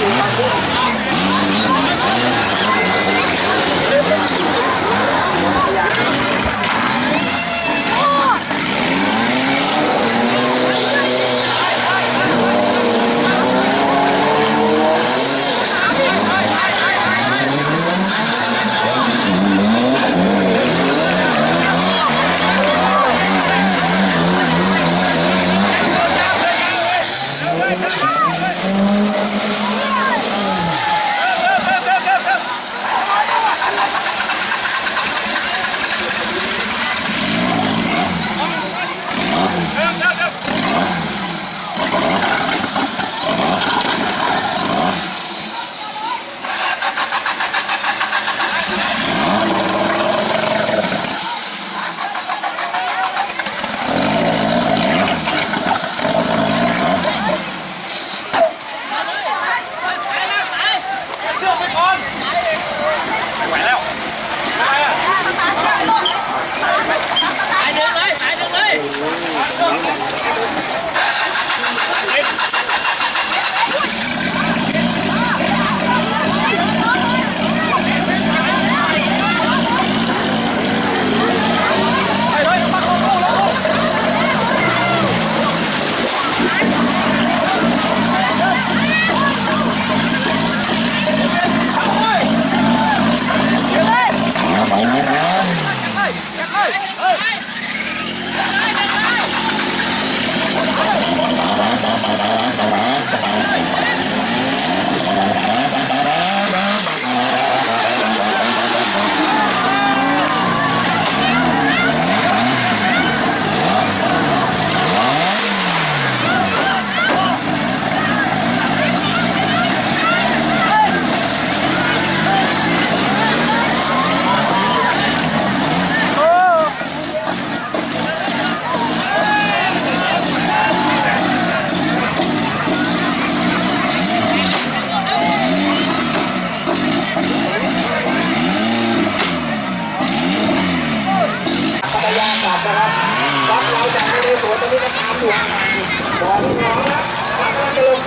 Thank you. ไหวแล้วท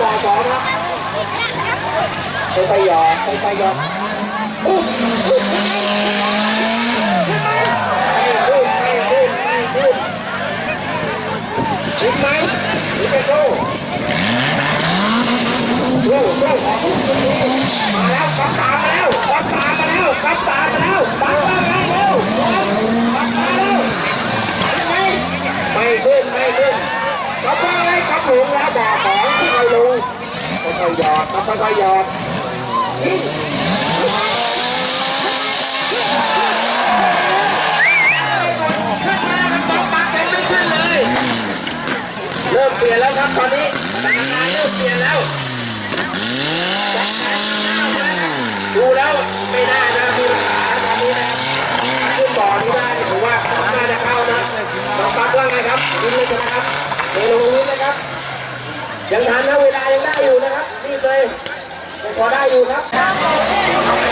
จะลงบ่อสองครับค่อยๆหยอดค่อยๆหยอดอุ๊บอุ๊บไม่ขึ้นไม่ขึ้นไม่ขึ้นขึ้นไหมหรือจะสู้สู้สู้ขอทุกนี้มาแล้วปั๊บตามแล้วปั๊บตามมาแล้วปั๊บตามมาแล้วปั๊บตามมาแล้วปั๊บมาแล้วไม่ขึ้นไม่ขึ้นปั๊บมาเลยปั๊บหลงแล้วบ่อของที่เราลงค่อยๆหยอดปั๊บค่อยๆ หยอดยิงขึ้นมามันต้องปักยังไม่ขึ้นเลยเริ่มเปลี่ยนแล้วครับตอนนี้สถานการณ์เริ่มเปลี่ยนแล้วดูแล้วไม่น่าจะมีปัญหาตอนนี้นะครับขึ้นบ่อนี้ได้ผมว่าน่าจะเข้านะต้องปักว่าไงครับยิงเลยนะครับเทลงนี้นะครับยังทันนะเวลายังได้อยู่นะครับรีบเลยยัง พอได้อยู่ครับ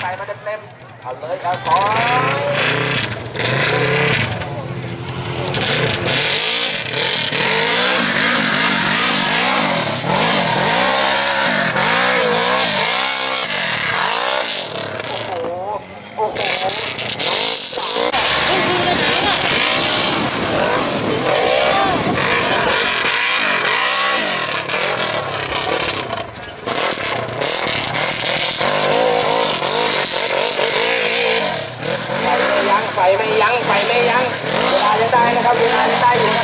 ใส่มาเต็มๆเอาเลยเอาขอโอ้โห ไฟไม่ยั้งไฟไม่ยั้งไฟไม่ยั้งเวลา ยั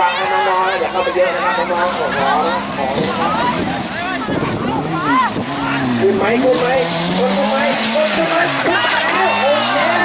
วังนะน้องๆอย่าเข้าไปเยอะนะครับน้องๆของนะขอนะครับขึ้นไหมขึ้นไหมขึ้นไหมขึ้นไหมโอเค